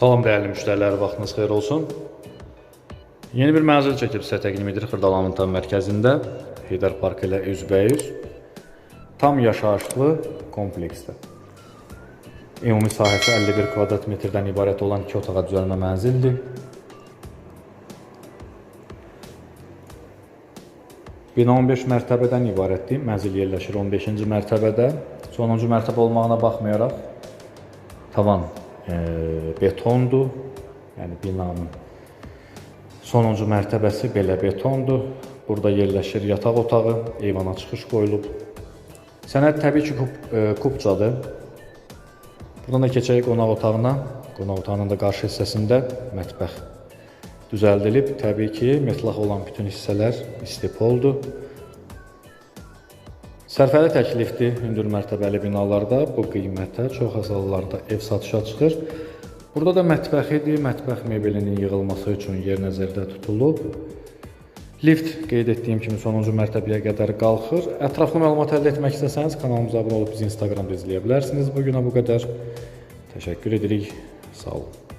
Salam dəyərli müştərilər, vaxtınız xeyir olsun. Yeni bir mənzil çəkib sizə təqdim edir Xırdalanın tam mərkəzində, Heydər Park ilə üzbəyüz. Tam yaşayışlı kompleksdə. Ümumi sahəsi 51 kvadrat metrdən ibarət olan 2 otağa düzəlmə mənzildir. Bina 15 mərtəbədən ibarətdir. Mənzil yerləşir 15-ci mərtəbədə. Sonuncu mərtəbə olmağına baxmayaraq tavan betondur. Yəni binanın sonuncu mərtəbəsi belə betondur. Burada yerləşir yataq otağı, eyvana çıxış qoyulub. Sənəd təbii ki, kup, e, kupçadır. Buradan da keçək qonaq otağına. Qonaq otağının da qarşı hissəsində mətbəx düzəldilib. Təbii ki, metlaq olan bütün hissələr istipoldur. Sərfəli təklifdir hündür mərtəbəli binalarda bu qiymətə çox az hallarda ev satışa çıxır. Burada da mətbəxidir. Mətbəx mebelinin yığılması üçün yer nəzərdə tutulub. Lift qeyd etdiyim kimi sonuncu mərtəbəyə qədər qalxır. Ətraflı məlumat əldə etmək istəsəniz kanalımıza abunə olub bizi Instagramda izləyə bilərsiniz. Bu günə bu qədər. Təşəkkür edirik. Sağ olun.